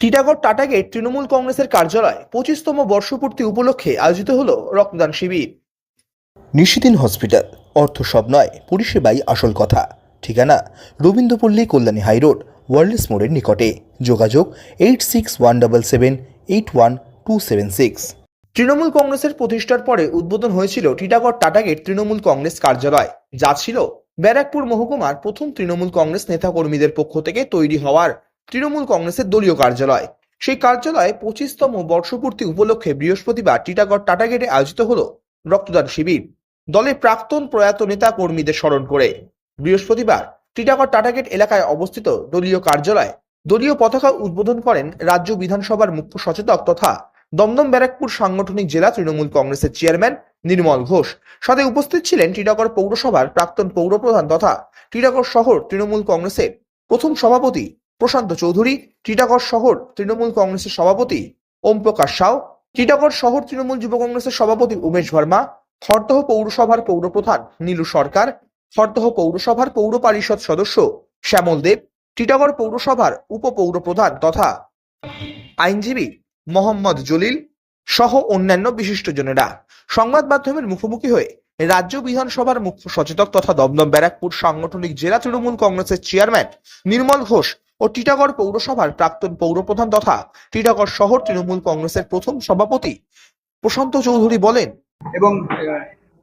টিটাগড় টাটাগেট তৃণমূল কংগ্রেসের কার্যালয় পঁচিশতম বর্ষপূর্তি উপলক্ষে আয়োজিত হল রক্তদান শিবির। নিশিদিন হসপিটাল অর্থ সব নয় পরিষেবাই আসল কথা। ঠিকানা রবীন্দ্রপল্লী কল্যাণী হাইরোড ওয়ার্ল্ডস মোড়ের নিকটে। যোগাযোগ eight six one double seven eight one two seven six. Trinamool কংগ্রেসের প্রতিষ্ঠার পরে উদ্বোধন হয়েছিল টিটাগড় টাটাগেট তৃণমূল কংগ্রেস কার্যালয়। যা ছিল ব্যারাকপুর মহকুমার প্রথম তৃণমূল কংগ্রেস নেতাকর্মীদের পক্ষ থেকে তৈরি হওয়ার তৃণমূল কংগ্রেসের দলীয় কার্যালয়। সেই কার্যালয়ে পঁচিশতম বর্ষপূর্তি উপলক্ষে বৃহস্পতিবার টিটাগড় টাটাগেটে আয়োজিত হল রক্তদান শিবির। দলের প্রাক্তন প্রয়াত নেতা কর্মীদের স্মরণ করে। বৃহস্পতিবার টিটাগড় টাটাগেট এলাকায় অবস্থিত দলীয় কার্যালয়ে দলীয় পতাকা উদ্বোধন করেন রাজ্য বিধানসভার মুখ্য সচেতক তথা দমদম ব্যারাকপুর সাংগঠনিক জেলা তৃণমূল কংগ্রেসের চেয়ারম্যান নির্মল ঘোষ। সাথে উপস্থিত ছিলেন টিটাগড় পৌরসভার প্রাক্তন পৌরপ্রধান তথা টিটাগড় শহর তৃণমূল কংগ্রেসের প্রথম সভাপতি প্রশান্ত চৌধুরী, টিটাগড় শহর তৃণমূল কংগ্রেসের সভাপতি ওম প্রকাশ সাউ, টিটাগড় শহর তৃণমূল যুব কংগ্রেসের সভাপতি উমেশ ভার্মা খড়দহ পৌরসভার পৌরপ্রধান নীলু সরকার খড়দহ পৌরসভার পৌর পরিষদ সদস্য শ্যামল দেব, টিটাগড় পৌরসভার উপপৌরপ্রধান তথা আইনজীবী মোহাম্মদ জলিল সহ অন্যান্য বিশিষ্টজনেরা সংবাদ মাধ্যমের মুখোমুখি হয়ে রাজ্য বিধানসভার মুখ্য সচেতক তথা দমদম ব্যারাকপুর সাংগঠনিক জেলা তৃণমূল কংগ্রেসের চেয়ারম্যান নির্মল ঘোষ ও টিটাগড় পৌরসভার প্রাক্তন পৌরপ্রধান তথা টিটাগড় শহর তৃণমূল কংগ্রেসের প্রথম সভাপতি প্রশান্ত চৌধুরী বলেন। এবং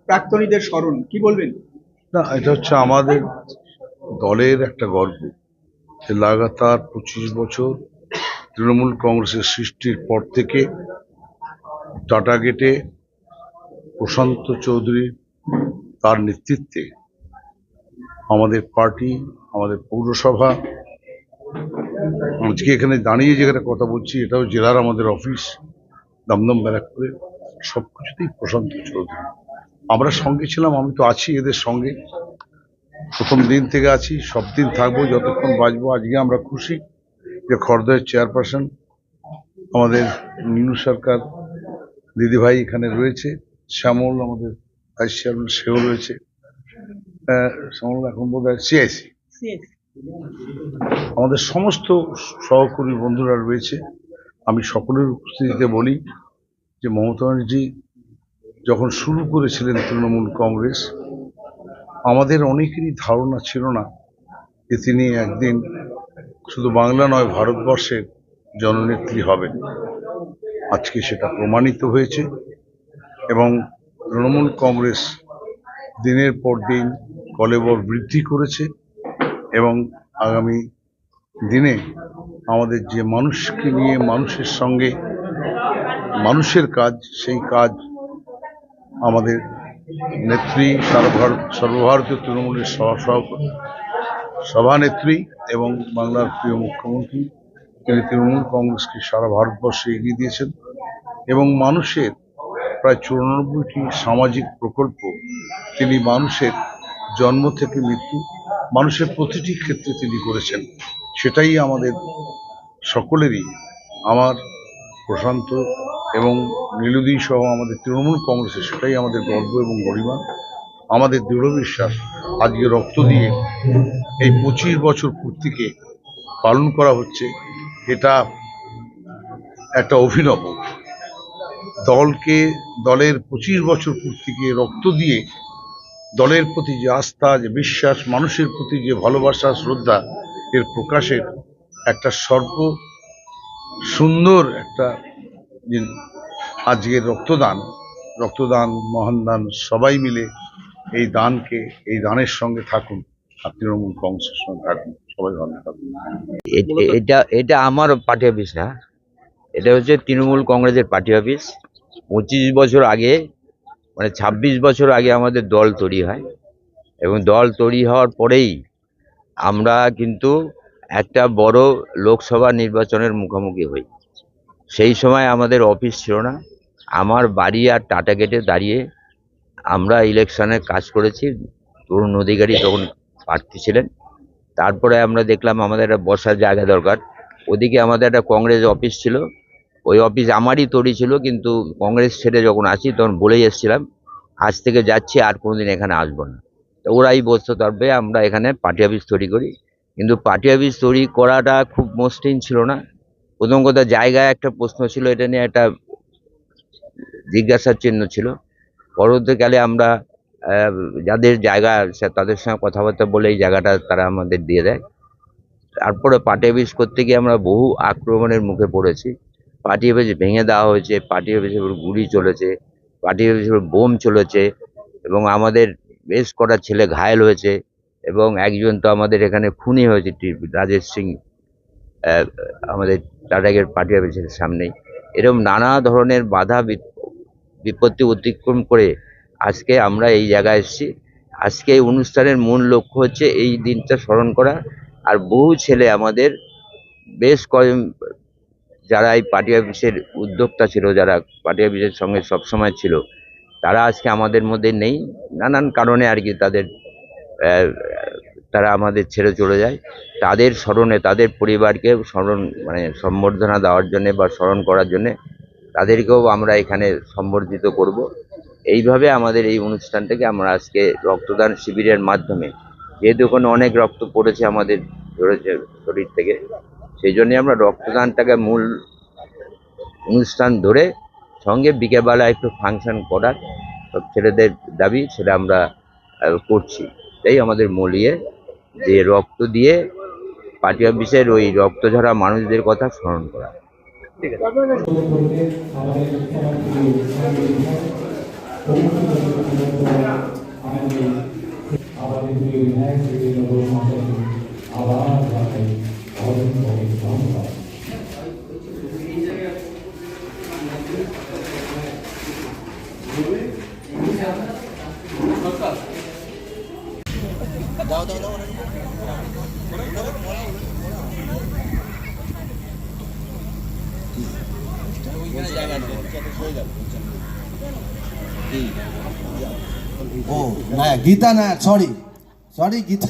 প্রাক্তনীদের স্মরণ কি বলবেন? না এটা হচ্ছে আমাদের দলের একটা গর্ব যে লাগাতার পঁচিশ বছর তৃণমূল কংগ্রেসের সৃষ্টির পর থেকে টাটা গেটে প্রশান্ত চৌধুরী তার নেতৃত্বে আমাদের পার্টি আমাদের পৌরসভা আজকে এখানে দাঁড়িয়ে যেখানে কথা বলছি, এটাও জেলার আমাদের অফিস দমদম ব্যারাকপুরে সব কিছুতেই প্রশান্ত চৌধুরী। আমরা সঙ্গে ছিলাম, আমি তো আছি এদের সঙ্গে। প্রথম দিন থেকে আছি, সব দিন থাকব, যতক্ষণ বাঁচবো, আজকে আমরা খুশি যে খর্দয়ের চেয়ারপারসন আমাদের মিনু সরকার, দিদিভাই এখানে রয়েছে, শ্যামল আমাদের ভাইস চেয়ারম্যান সেও রয়েছে। শ্যামল এখন বোধ হয় সিআইসি আমাদের সমস্ত সহকর্মী বন্ধুরা রয়েছে। আমি সকলের উপস্থিতিতে বলি যে মমতা ব্যানার্জি যখন শুরু করেছিলেন তৃণমূল কংগ্রেস, আমাদের অনেকেরই ধারণা ছিল না যে তিনি একদিন শুধু বাংলা নয়, ভারতবর্ষের জননেত্রী হবেন। আজকে সেটা প্রমাণিত হয়েছে এবং তৃণমূল কংগ্রেস দিনের পর দিন কলেবর বৃদ্ধি করেছে। এবং আগামী দিনে আমাদের যে মানুষকে নিয়ে, মানুষের সঙ্গে, মানুষের কাজ, সেই কাজ আমাদের নেত্রী সর্বভারত সর্বভারতীয় তৃণমূলের সভানেত্রী এবং বাংলার প্রিয় মুখ্যমন্ত্রী, তিনি তৃণমূল কংগ্রেসকে সারা ভারতবর্ষে এগিয়ে দিয়েছেন এবং মানুষের প্রায় চুরানব্বইটি সামাজিক প্রকল্প, তিনি মানুষের জন্ম থেকে মৃত্যু মানুষের প্রতিটি ক্ষেত্রে তিনি করেছেন। সেটাই আমাদের সকলেরই, আমার, প্রশান্ত এবং নীলুদি সহ আমাদের তৃণমূল কংগ্রেসের, সেটাই আমাদের গর্ব এবং গরিমা আমাদের দৃঢ় বিশ্বাস, আজকে রক্ত দিয়ে এই পঁচিশ বছর পূর্তিকে পালন করা হচ্ছে, এটা একটা অভিনব। দলকে, দলের পঁচিশ বছর পূর্তিকে রক্ত দিয়ে দলের প্রতি যে আস্থা, যে বিশ্বাস, মানুষের প্রতি যে ভালোবাসা, শ্রদ্ধা, এর প্রকাশের একটা সর্ব সুন্দর একটা আজকের রক্তদান রক্তদান, মহান দান, সবাই মিলে এই দানকে, এই দানের সঙ্গে থাকুন। তৃণমূল কংগ্রেসের সঙ্গে থাকুন। সবাই ভালো থাকুন। এটা এটা আমার পার্টি অফিস না। এটা হচ্ছে তৃণমূল কংগ্রেসের পার্টি অফিস। পঁচিশ বছর আগে মানে ছাব্বিশ বছর আগে আমাদের দল তৈরি হয় এবং দল তৈরি হওয়ার পরেই আমরা কিন্তু একটা বড় লোকসভা নির্বাচনের মুখোমুখি হই। সেই সময় আমাদের অফিস ছিল না। আমার বাড়ি আর টাটা গেটে দাঁড়িয়ে আমরা ইলেকশনে কাজ করেছি। তরুণ অধিকারী তখন প্রার্থী ছিলেন। তারপরে আমরা দেখলাম আমাদের একটা বসার জায়গা দরকার। ওদিকে আমাদের একটা কংগ্রেস অফিস ছিল। ওই অফিস আমারই তৈরি ছিল, কিন্তু কংগ্রেস ছেড়ে যখন আসি তখন বলেই এসেছিলাম, আজ থেকে যাচ্ছি আর কোনোদিন এখানে আসব না। তো ওরাই বসতো তারপরে আমরা এখানে পার্টি অফিস তৈরি করি। কিন্তু পার্টি অফিস তৈরি করাটা খুব মসৃণ ছিল না। প্রথম কথা, জায়গায় একটা প্রশ্ন ছিল, এটা নিয়ে একটা জিজ্ঞাসার চিহ্ন ছিল। পরবর্তীকালে আমরা যাদের জায়গা তাদের সঙ্গে কথাবার্তা বলে এই জায়গাটা তারা আমাদের দিয়ে দেয়। তারপরে পার্টি অফিস করতে গিয়ে আমরা বহু আক্রমণের মুখে পড়েছি। পার্টি অফিস ভেঙে দেওয়া হয়েছে, পার্টি অফিসের উপর গুলি চলেছে, পার্টি অফিসের উপর বোম চলেছে এবং আমাদের বেশ কটা ছেলে ঘায়েল হয়েছে এবং একজন তো আমাদের এখানে খুনি হয়েছে রাজেশ সিং আমাদের টাটাগের পার্টি অফিসের সামনেই। এরকম নানা ধরনের বাধা বিপ- বিপত্তি অতিক্রম করে আজকে আমরা এই জায়গায় এসেছি। আজকে এই অনুষ্ঠানের মূল লক্ষ্য হচ্ছে এই দিনটা স্মরণ করা। আর বহু ছেলে আমাদের বেশ কয়েক যারা এই পার্টি অফিসের উদ্যোক্তা ছিল, যারা পার্টি অফিসের সঙ্গে সবসময় ছিল, তারা আজকে আমাদের মধ্যে নেই। নানান কারণে আর কি তাদের তারা আমাদের ছেড়ে চলে যায়। তাদের স্মরণে, তাদের পরিবারকে স্মরণ মানে সম্বর্ধনা দেওয়ার জন্যে বা স্মরণ করার জন্যে তাদেরকেও আমরা এখানে সম্বর্ধিত করব। এইভাবে আমাদের এই অনুষ্ঠানটাকে আমরা আজকে রক্তদান শিবিরের মাধ্যমে, যেহেতু ওখানে অনেক রক্ত পড়েছে আমাদের ধরেছে শরীর থেকে সেই জন্যে আমরা রক্তদানটাকে মূল অনুষ্ঠান ধরে সঙ্গে বিকেলবেলা একটু ফাংশন করার সব ছেলেদের দাবি সেটা আমরা করছি। তাই আমাদের মলিয়ে যে রক্ত দিয়ে পার্টি অফিসের ওই রক্ত ঝরা মানুষদের কথা স্মরণ করা। ও না গীতা না sorry sorry Gita.